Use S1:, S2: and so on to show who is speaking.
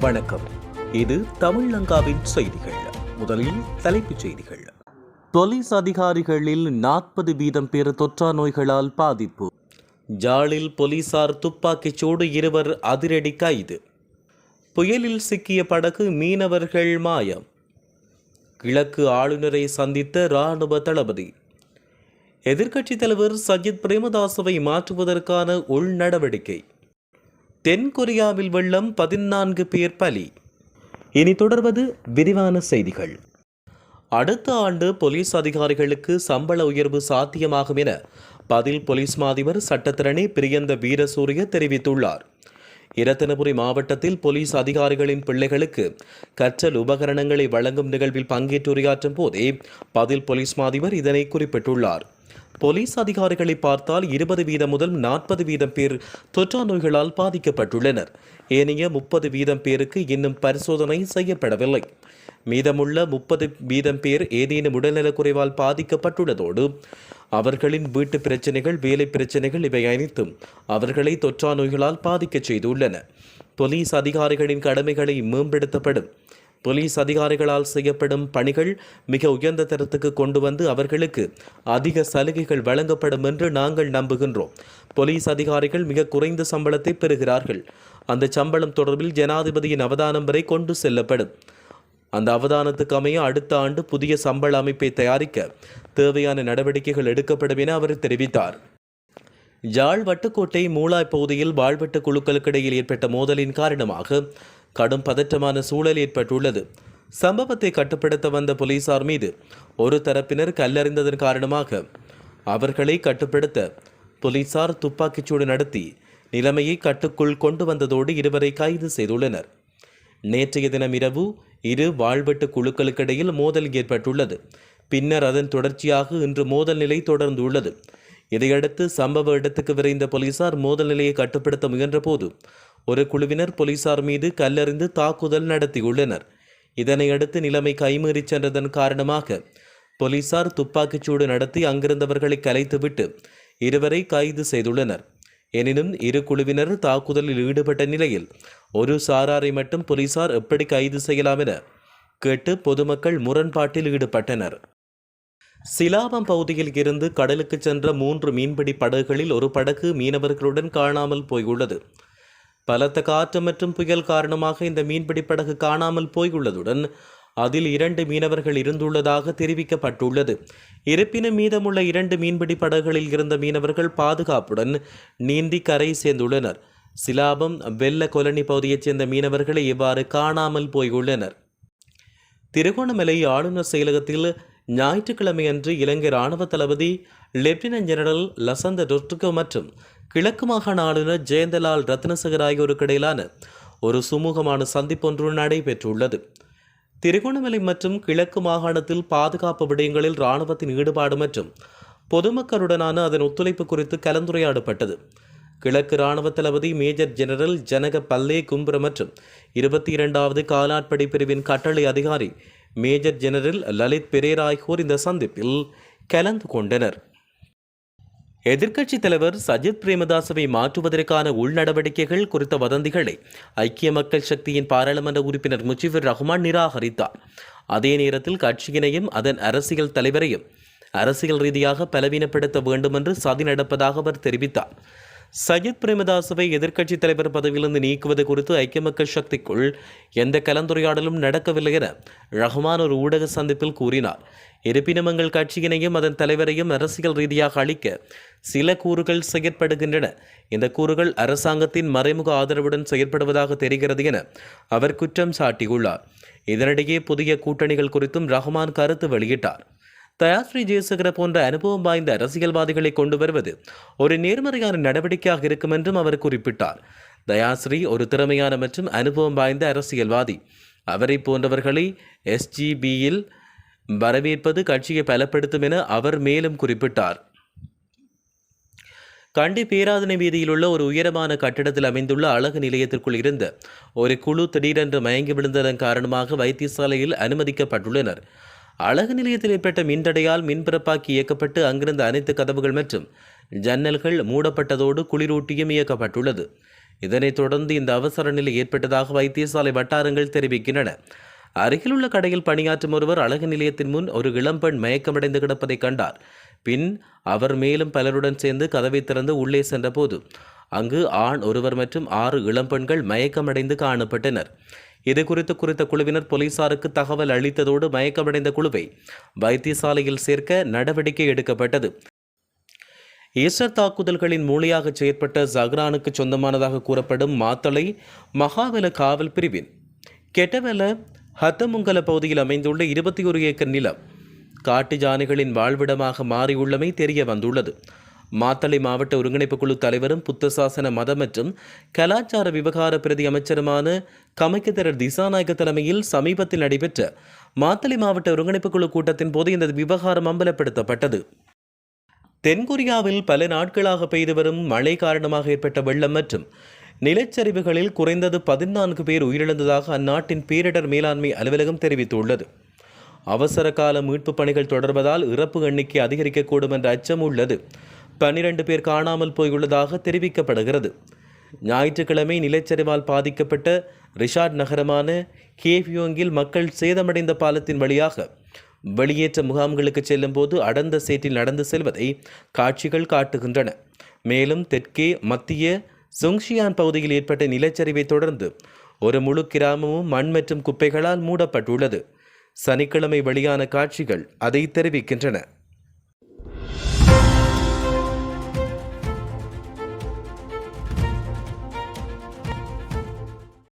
S1: வணக்கம். இது தமிழங்காவின் செய்திகள். முதலில் தலைப்புச் செய்திகள். போலீஸ் அதிகாரிகளில் நாற்பது வீதம் பேர் தொற்றா நோய்களால் பாதிப்பு. ஜாலில் போலீசார் துப்பாக்கிச் சூடு இருவர் அதிரடி கைது. புயலில் சிக்கிய படகு மீனவர்கள் மாயம். கிழக்கு ஆளுநரை சந்தித்த இராணுவ தளபதி. எதிர்க்கட்சித் தலைவர் சஜித் பிரேமதாசவை மாற்றுவதற்கான உள் தென்கொரியாவில் வெள்ளம் பதினான்கு பேர் பலி. இனி தொடர்வது விரிவான செய்திகள். அடுத்த ஆண்டு போலீஸ் அதிகாரிகளுக்கு சம்பள உயர்வு சாத்தியமாகும் என பதில் போலீஸ் மாதிபர் சட்டத்திரணி பிரியந்த வீரசூரிய தெரிவித்துள்ளார். இரத்தினபுரி மாவட்டத்தில் போலீஸ் அதிகாரிகளின் பிள்ளைகளுக்கு கற்றல் உபகரணங்களை வழங்கும் நிகழ்வில் பங்கேற்று உரையாற்றும் போதே பதில் போலீஸ் மாதிபர் இதனை குறிப்பிட்டுள்ளார். போலீஸ் அதிகாரிகளை பார்த்தால் இருபது வீதம் முதல் நாற்பது வீதம் பேர் தொற்றா நோய்களால் பாதிக்கப்பட்டுள்ளனர். ஏனைய முப்பது வீதம் பேருக்கு இன்னும் பரிசோதனை செய்யப்படவில்லை. மீதமுள்ள முப்பது வீதம் பேர் ஏதேனும் உடல்நலக்குறைவால் பாதிக்கப்பட்டுள்ளதோடு அவர்களின் வீட்டு பிரச்சனைகள் வேலை பிரச்சனைகள் இவை அனைத்தும் அவர்களை தொற்றா நோய்களால் பாதிக்கச் செய்துள்ளன. போலீஸ் அதிகாரிகளின் கடமைகளை மேம்படுத்தப்படும். போலீஸ் அதிகாரிகளால் செய்யப்படும் பணிகள் மிக உயர்ந்த தரத்துக்கு கொண்டு வந்து அவர்களுக்கு அதிக சலுகைகள் வழங்கப்படும் என்று நாங்கள் நம்புகின்றோம். போலீஸ் அதிகாரிகள் மிக குறைந்த சம்பளத்தை பெறுகிறார்கள். அந்த சம்பளம் தொடர்பில் ஜனாதிபதியின் அவதானம் வரை கொண்டு செல்லப்படும். அந்த அவதானத்துக்கு அமைய அடுத்த ஆண்டு புதிய சம்பள அமைப்பை தயாரிக்க தேவையான நடவடிக்கைகள் எடுக்கப்படும் என அவர் தெரிவித்தார். ஜாழ் வட்டுக்கோட்டை மூளாய் பகுதியில் வாழ்வெட்டு குழுக்களுக்கிடையில் ஏற்பட்ட மோதலின் காரணமாக கடும் பதற்றமான சூழல் ஏற்பட்டுள்ளது. சம்பவத்தை கட்டுப்படுத்த வந்த போலீசார் மீது ஒரு தரப்பினர் கல்லறிந்ததன் காரணமாக அவர்களை கட்டுப்படுத்த போலீசார் துப்பாக்கிச்சூடு நடத்தி நிலைமையை கட்டுக்குள் கொண்டு வந்ததோடு இருவரை கைது செய்துள்ளனர். நேற்றைய தினம் இரவு இரு வாழ்வெட்டு குழுக்களுக்கிடையில் மோதல் ஏற்பட்டுள்ளது. பின்னர் அதன் தொடர்ச்சியாக இன்று மோதல் நிலை தொடர்ந்துள்ளது. இதையடுத்து சம்பவ இடத்துக்கு விரைந்த போலீசார் மோதல் நிலையை கட்டுப்படுத்த முயன்றபோது ஒரு குழுவினர் போலீசார் மீது கல்லறிந்து தாக்குதல் நடத்தியுள்ளனர். இதனையடுத்து நிலைமை கைமீறி சென்றதன் காரணமாக போலீசார் துப்பாக்கிச்சூடு நடத்தி அங்கிருந்தவர்களை கலைத்துவிட்டு இருவரை கைது செய்துள்ளனர். எனினும் இரு குழுவினர் தாக்குதலில் ஈடுபட்ட நிலையில் ஒரு சாராரை மட்டும் போலீசார் எப்படி கைது செய்யலாம் என கேட்டு பொதுமக்கள் முரண்பாட்டில் ஈடுபட்டனர். சிலாபம் பகுதியில் இருந்து கடலுக்கு சென்ற மூன்று மீன்பிடி படகுகளில் ஒரு படகு மீனவர்களுடன் காணாமல் போயுள்ளது. பலத்த காற்று மற்றும் புயல் காரணமாக இந்த மீன்பிடி படகு காணாமல் போயுள்ளதுடன் அதில் இரண்டு மீனவர்கள் இருந்துள்ளதாக தெரிவிக்கப்பட்டுள்ளது. இருப்பினும் மீதமுள்ள இரண்டு மீன்பிடி படகுகளில் இருந்த மீனவர்கள் பாதுகாப்புடன் நீந்தி கரை சேர்ந்துள்ளனர். சிலாபம் வெள்ள கொலனி பகுதியைச் சேர்ந்த மீனவர்களை இவ்வாறு காணாமல் போயுள்ளனர். திருகோணமலை ஆளுநர் செயலகத்தில் ஞாயிற்றுக்கிழமையன்று இலங்கை ராணுவ தளபதி லெப்டினன்ட் ஜெனரல் லசந்த டொர்டுகோ மற்றும் கிழக்கு மாகாண ஆளுநர் ஜெயந்தலால் ரத்னசகர் ஆகியோருக்கு இடையிலான ஒரு சுமூகமான சந்திப்பொன்று நடைபெற்றுள்ளது. திருகோணமலை மற்றும் கிழக்கு மாகாணத்தில் பாதுகாப்பு விடயங்களில் இராணுவத்தின் ஈடுபாடு மற்றும் பொதுமக்களுடனான அதன் ஒத்துழைப்பு குறித்து கலந்துரையாடப்பட்டது. கிழக்கு இராணுவ தளபதி மேஜர் ஜெனரல் ஜனக பல்லே கும்புர மற்றும் இருபத்தி இரண்டாவது காலாட்படை பிரிவின் கட்டளை அதிகாரி மேஜர் ஜெனரல் லலித் பெரேரா ஆகியோர் இந்த சந்திப்பில் கலந்து கொண்டனர். எதிர்க்கட்சித் தலைவர் சஜித் பிரேமதாசவை மாற்றுவதற்கான உள்நடவடிக்கைகள் குறித்த வதந்திகளை ஐக்கிய மக்கள் சக்தியின் பாராளுமன்ற உறுப்பினர் முஜிபுர் ரஹ்மான் நிராகரித்தார். அதே நேரத்தில் கட்சியினையும் அதன் அரசியல் தலைவரையும் அரசியல் ரீதியாக பலவீனப்படுத்த வேண்டும் என்று சதி நடப்பதாக அவர் தெரிவித்தார். சஜித் பிரேமதாசவை எதிர்க்கட்சித் தலைவர் பதவியிலிருந்து நீக்குவது குறித்து ஐக்கிய மக்கள் சக்திக்குள் எந்த கலந்துரையாடலும் நடக்கவில்லை என ரஹ்மான் ஒரு ஊடக சந்திப்பில் கூறினார். இருப்பினும் எங்கள் கட்சியினையும் அதன் தலைவரையும் அரசியல் ரீதியாக அளிக்க சில கூறுகள் செயற்படுகின்றன. இந்த கூறுகள் அரசாங்கத்தின் மறைமுக ஆதரவுடன் செயற்படுவதாக தெரிகிறது என அவர் குற்றம் சாட்டியுள்ளார். இதனிடையே புதிய கூட்டணிகள் குறித்தும் ரஹ்மான் கருத்து வெளியிட்டார். தயாஸ்ரீ ஜெயசேகர போன்ற அனுபவம் வாய்ந்த அரசியல்வாதிகளை கொண்டு வருவது ஒரு நேர்மறையான நடவடிக்கையாக இருக்கும் என்றும் அவர் குறிப்பிட்டார். தயாஸ்ரீ ஒரு திறமையான மற்றும் அனுபவம் வாய்ந்த அரசியல்வாதி. அவரை போன்றவர்களை எஸ்ஜிபியில் வரவேற்பது கட்சியை பலப்படுத்தும் என அவர் மேலும் குறிப்பிட்டார். கண்டி பேராதனை வீதியில் உள்ள ஒரு உயரமான கட்டிடத்தில் அமைந்துள்ள அழகு நிலையத்திற்குள் இருந்த ஒரு குழு திடீரென்று மயங்கி விழுந்ததன் காரணமாக வைத்தியசாலையில் அனுமதிக்கப்பட்டுள்ளனர். அழகு நிலையத்தில் ஏற்பட்ட மின்தடையால் மின்பிறப்பாக்கி இயக்கப்பட்டு அங்கிருந்த அனைத்து கதவுகள் மற்றும் ஜன்னல்கள் மூடப்பட்டதோடு குளிரூட்டியும் இயக்கப்பட்டுள்ளது. இதனைத் தொடர்ந்து இந்த அவசர நிலை ஏற்பட்டதாக வைத்தியசாலை வட்டாரங்கள் தெரிவிக்கின்றன. அருகிலுள்ள கடையில் பணியாற்றும் ஒருவர் அழகு நிலையத்தின் முன் ஒரு இளம்பெண் மயக்கமடைந்து கிடப்பதை கண்டார். பின் அவர் மேலும் பலருடன் சேர்ந்து கதவை திறந்து உள்ளே சென்றபோது அங்கு ஆண் ஒருவர் மற்றும் ஆறு இளம்பெண்கள் மயக்கமடைந்து காணப்பட்டனர். இது குறித்து குறித்த குழுவினர் போலீசாருக்கு தகவல் அளித்ததோடு மயக்கமடைந்த குழுவை வைத்தியசாலையில் சேர்க்க நடவடிக்கை எடுக்கப்பட்டது. ஈஸ்டர் தாக்குதல்களின் மூளையாக செயற்பட்ட ஜஹ்ரானுக்கு சொந்தமானதாக கூறப்படும் மாத்தளை மகாவல காவல் பிரிவின் கெட்டவெல ஹத்தமுங்கல பகுதியில் அமைந்துள்ள இருபத்தி ஒரு ஏக்கர் நிலம். காட்டு ஜானைகளின் வாழ்விடமாக மாறியுள்ளமை தெரிய வந்துள்ளது. மாத்தளை மாவட்ட ஒருங்கிணைப்பு குழு தலைவரும் புத்த சாசன மத மற்றும் கலாச்சார விவகார பிரதி அமைச்சருமான கமைக்கத்தரர் திசாநாயக்க தலைமையில் சமீபத்தில் நடைபெற்ற மாத்தளை மாவட்ட ஒருங்கிணைப்பு குழு கூட்டத்தின் போது இந்த விவகாரம் அம்பலப்படுத்தப்பட்டது. தென்கொரியாவில் பல நாட்களாக பெய்து வரும் மழை காரணமாக ஏற்பட்ட வெள்ளம் மற்றும் நிலச்சரிவுகளில் குறைந்தது பதினான்கு பேர் உயிரிழந்ததாக அந்நாட்டின் பேரிடர் மேலாண்மை அலுவலகம் தெரிவித்துள்ளது. அவசர கால மீட்பு பணிகள் தொடர்வதால் இறப்பு எண்ணிக்கை அதிகரிக்கக்கூடும் என்ற அச்சம் உள்ளது. பன்னிரண்டு பேர் காணாமல் போயுள்ளதாக தெரிவிக்கப்படுகிறது. ஞாயிற்றுக்கிழமை நிலச்சரிவால் பாதிக்கப்பட்ட ரிஷாட் நகரமான கேவியோங்கில் மக்கள் சேதமடைந்த பாலத்தின் வழியாக வெளியேற்ற முகாம்களுக்கு செல்லும் போது அடர்ந்த சேற்றில் நடந்து செல்வதை காட்சிகள் காட்டுகின்றன. மேலும் தெற்கே மத்திய சுங்ஷியான் பகுதியில் ஏற்பட்ட நிலச்சரிவை தொடர்ந்து ஒரு முழு கிராமமும் மண் மற்றும் குப்பைகளால் மூடப்பட்டுள்ளது. சனிக்கிழமை வெளியான காட்சிகள் அதை தெரிவிக்கின்றன.